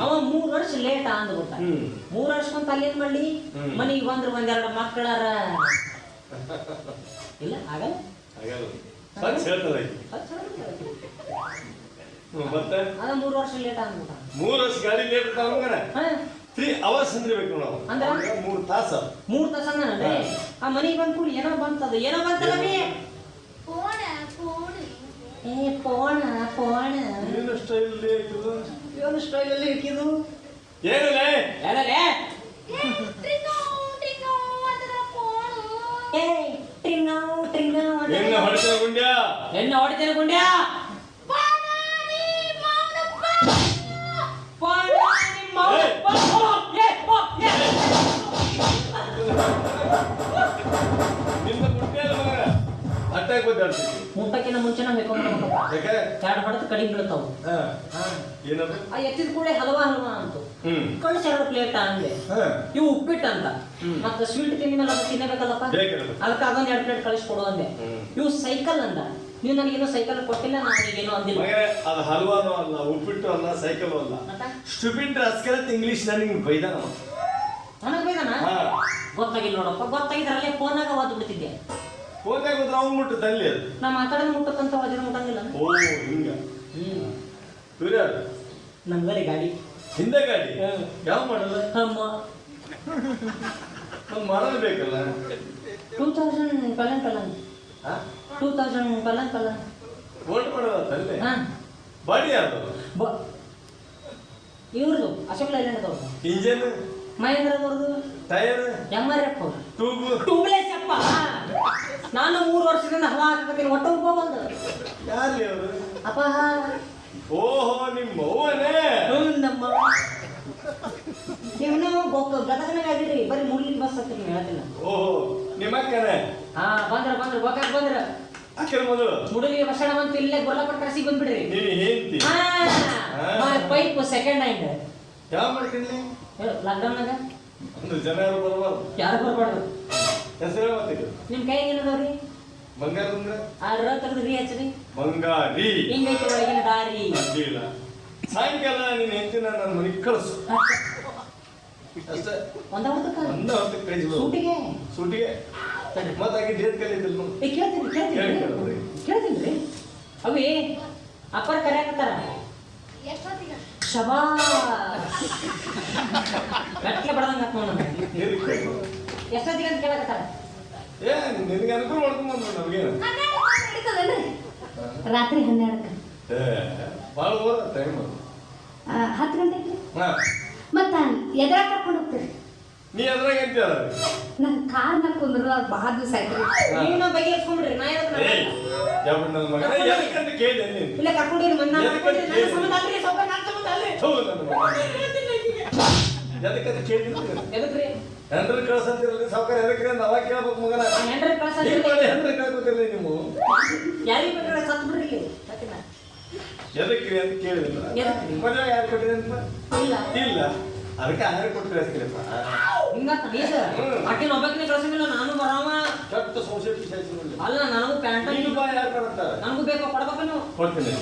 ಅವ ಮೂರ್ ವರ್ಷ ಲೇಟ್ ಅಂದ್ಬಿಟ್ಟ ಗೊತ್ತ ಮೂರ್ ವರ್ಷಕ್ಕಂತ ಅಲ್ಲಿ ಏನ್ ಮಾಡ್ಲಿ ಮನೆಗೆ ಬಂದ್ರ ಒಂದೆರಡು ಮಕ್ಕಳಾರ ಇಲ್ಲ ಆಗಲ್ಲ. ಅದ ಮೂರ್ ವರ್ಷ ಲೇಟ್ ಅಂದ್ಬಿಟ್ಟ ಮೂರು ವರ್ಷ ಗಾಡಿ ಲೇಟ್ ತಗೊಂಡ್ರೆ ಹಾ. ತ್ರೀ ಅವರ್ಸ್ ಅಂದಿರ್ಬೇಕು ನಾವು. ಅಂದ್ರ? ಅವಾಗ ಮೂರು ತಾಸ. ಮೂರ್ ತಾಸ ಆ ಮನಿಗ್ ಬಂದ್ ಕೂಡಿ ಏನೋ ಬಂತದ. ಏನೋ ಬಂತಲ್ಲ ಬಿ ಏ ಪೋಣ ಪೋಣ ಏನು ಸ್ಟೈಲ್ ಇದು ಏನು ಸ್ಟೈಲ್ ಅಲ್ಲಿ ಇಕ್ಕಿದು ಏನಿಲ್ಲ? ಹೇಳಲೇ ಟ್ರಿಂಗೋ ಟ್ರಿಂಗೋ ಅದರ ಫೋನ್ ಏ ಟ್ರಿಂಗ ಟ್ರಿಂಗ ಎಣ್ಣೆ ಹೊಡಿತ ಗುಂಡ್ಯ? ಎಣ್ಣೆ ಹೊಡಿತೇನೆ ಗುಂಡ್ಯಾ. ನಿನ್ನ ಗುಂಡ್ಯ ಮಗ ಅಟ್ಟಾಗಿ ಗೊತ್ತಾಡ್ತೀವಿ ಮುಟ್ಟಕ್ಕಿಂತ ಮುಂಚೆ ನಾವು ಯಾಕೆ? ಎರಡು ಹೊಡೆದು ಕಡಿಮೆ ಬೀಳ್ತಾವು ಹಾ. ಆ ಎತ್ತಿದ ಕೂಡಲೇ ಹಲವ ಹಲವಾ ಅಂತ. ಕಳಿಸಿ ಎರಡು ಪ್ಲೇಟ್ ಅಂದೆ ಇವು ಉಪ್ಪಿಟ್ಟು ಅಂತ ಮತ್ತೆ ಸ್ವೀಟ್ ತಿಂದ ಮೇಲೆ ಅದು ತಿನ್ನಬೇಕಲ್ಲಪ್ಪ? ಅದಕ್ಕೆ ಅದೊಂದು ಎರಡು ಪ್ಲೇಟ್ ಕಳಿಸ್ಕೊಡು ಅಂದೆ. ಇವು ಸೈಕಲ್ ಅಂದ. ನೀವು ನನಗೇನು ಸೈಕಲ್ ಕೊಟ್ಟಿಲ್ಲ ನಾನು ಏನೋ ಅಂದಿಲ್ಲ. ಅದು ಹಲ್ವಾನು ಅಲ್ಲ ಉಪ್ಪಿಟ್ಟು ಅಲ್ಲ ಸೈಕಲ್ ಅಲ್ಲ. ಸ್ಟುಪಿಡ್ ರಾಸ್ಕಲ್ ಇಂಗ್ಲಿಷ್ ನನಗೆ ಬೈದಾನ ನನಗೆ ಬೈದಾನ? ಗೊತ್ತಾಗಿಲ್ಲ ನೋಡಪ್ಪ ಗೊತ್ತಾಗಿದ್ರಲ್ಲೇ ಫೋನಾಗ ಓದ್ ಬಿಡ್ತಿದ್ದೆ. ಫೋನಾಗ ಹೋದ್ರೆ ಅವ್ನು ಅದು. ನಾ ಮಾತಾಡೋದು ಮುಟ್ಟಕ್ಕಂತ ಹೋದ್ರೆ ಮುಟ್ಟಂಗಿಲ್ಲ. ಓ ಹಿಂಗ. ಹ್ಮ್. ಇವ್ರು ನನ್ನ ನಮ್ಗಲ್ಲಿ ಗಾಡಿ. ಹಿಂದೆ ಗಾಡಿ. ಯಾವ ಮಾಡಲ್ಲ ತಮ್ಮ ಒಂದು ಮಾಡಲ್ ಬೇಕಲ್ಲ? ಟೂ ತೌಸಂಡ್ ಕಲನ್ ಹಾ ಟೂ ತೌಸಂಡ್ ಕಲನ್ ಕಲನ್ ಓಲ್ಡ್ ಮಾಡಲ್ಲ ತಲ್ಲಿ ಬಾಡಿ ಬ ಇವ್ರದು ಅಶೋಕ್ ಲೈಲ್ಯಾಂಡ್ ಅವ್ರದ್ದು ಇಂಜನ್? ಮಹೇಂದ್ರದವ್ರದ್ದು ಟೈರ್? ಎಂ ಆರ್ ಎಫ್ ಅವ್ರು ಟ್ಯೂಬ್ ಟೂಬ್ಲೆಸ್ ಅಪ್ಪ ನಾನು ಮೂರು ವರ್ಷದಿಂದ ಹವಾ ಹಾಕತ್ತೀನಿ ಒಟ್ಟು ಉಪ ಬಂದು ಯಾರು ಅವರು? ಅಪ್ಪ ಓಹೋ ನಿಮ್ಮ ಅವ್ವನೇ. ನಮ್ಮ ಗದಗನಾಗ ಆಗಿರಿ ಬರೀ ಮುರ್ಲಿ ಬಸ್ ಹತ್ತೀನಿ ಹೇಳ್ತೀನಿ ಓಹೋ ನಿಮ್ಮ ಅಕ್ಕನೇ? ಹಾ ಬಂದ್ರ ಬಂದ್ರ. ಗೋಕಾಕ್ ಬಂದ್ರ. ಅಕ್ಕನ ಮೊದಲು ಮುಡುಲಿಗೆ ಬಸಣ ಬಂತು ಇಲ್ಲೇ ಗೊಲ್ಲಪಟ್ಟ ಕರೆಸಿ ಬಂದ್ಬಿಡ್ರಿ. ನೀನು ಪೈಪ್ ಸೆಕೆಂಡ್ ಹ್ಯಾಂಡ್ ಯಾವ ಮಾಡ್ಕೊಂಡ್ಲಿ? ಲಾಕ್ಡೌನ್ನಾಗ ಒಂದು ಜನ ಯಾರು ಬರಬಾರ್ದು. ಯಾರು ಬರ್ಬಾರ್ದು? ಹೆಸರು ಮತ್ತೆ ನಿಮ್ ಕೈಗೆ ಏನದವ್ರಿ ಬಂಗಾರ ಅಂದ್ರೆ ಆ ರ ತೆಗೆದು ರೀ ಹಚ್ಚ್ರಿ ಬಂಗಾರಿ. ಹಿಂಗೈತಿ ಒಳಗಿನ ದಾರಿ? ಅಡ್ಡಿಲ್ಲ ಸಾಯಂಕಾಲ ನೀನು ಹೆಂಡತಿ ನನ್ನ ಮನೆಗೆ ಕಳಿಸು. ಅಷ್ಟೇ ಒಂದ ಹೊತ್ತಕ್ಕ? ಒಂದ ಹೊತ್ತಿಗೆ ಕಳಿಸ್ಬೋದು ಸೂಟಿಗೆ? ಸೂಟಿಗೆ? ತಡ್ರಿ. ಮತ್ತೆ ಆಗಿ ಡೇಟ್ ಕಲಿತಿಲ್ಲ ನಾವು ಏ ಕೇಳ್ತೀನಿ ಅವಿ ಅಪ್ಪರ ಕರ್ಯಾಕತ್ತಾರ ಎಷ್ಟೊತ್ತಿಗೆ? ಶಬಾ ಗಟ್ಲೆ ಬಡದಂಗ ಆತ್ ನೋಡ. ಎಷ್ಟೊತ್ತಿಗೆ ಅಂತ ಕೇಳಕತ್ತಾರ? ಏ ನಿನಗೆ ಅನುಕೂಲ ಮಾಡ್ಕೊಂಡ್ ನಮ್ಗೆ ನಮಗೇನು. ರಾತ್ರಿ ಹನ್ನೆರಡಕ್ಕೆ. ಏ ಭಾಳ ಓದ ಟೈಮ್ ಅದು. ಹತ್ತು ಗಂಟೆಗೆ? ಹಾ. ಮತ್ತ ಎದ್ರ ಕರ್ಕೊಂಡು ಹೋಗ್ತೀರಿ? ನೀ ಅದ್ರಾಗ ಅಂತೀಯ ಕಾರ್ ಕಾರ್ನ ಕುಂದ್ರು ಬಹಳ ದಿವಸ ಆಯ್ತು. ನೀನು ನಾ ಇಲ್ಲ ಕರ್ಕೊಂಡಿರಿ ಮನ್ನ ಹೌದು ನನ್ನ ಮಗ. ಕೇಳಿದ್ರು? ಹೆಂಡ್ರ ಕಳ್ಸಂತಿರಲಿ ಸಾವುಕಾರ ಎದಕ್ಕೆ ಅವಾಗ ಕೇಳ್ಬೇಕು ಮಗನ. ಹೆಂಡ್ರಿ ಹೆಂಡ್ರ ಕಳ್ಸ ಹಿಂಗ್ ಮಾಡಿ ಹೆಂಡ್ರ ಕೇಳ್ಕೊತಿರ್ಲಿ ನೀವು? ಯಾರಿಗೆ ಬೇಕಾದ್ರೆ ಸತ್ ಬಿಡ್ರಿ ಸತ್ತಿನ ಎದಕ್ರಿ ಅಂತ? ಮದುವೆ ಯಾರು ಕೊಟ್ಟಿದೆ ಅಂತ? ಇಲ್ಲ. ಇಲ್ಲ. ಅದಕ್ಕೆ ಆಹಾರ ಕೊಟ್ಟು ಕಳಿಸ್ತೀರಪ್ಪ. ಅಟ್ಟಿನ ಒಬ್ಬಕಿನ ಕಳ್ಸಂಗಿಲ್ಲ ನಾನು ಬರಾಮ ಕೆಟ್ಟ ಸಾಯ್ತು ಅಲ್ಲ ನನಗೂ ಪ್ಯಾಂಟ್ ಯಾರು ಕೊಡ್ತಾರೆ ನನಗೂ ಬೇಕು ಕೊಡ್ಬೇಕು ನೀವು? ಕೊಡ್ತೀನಿ.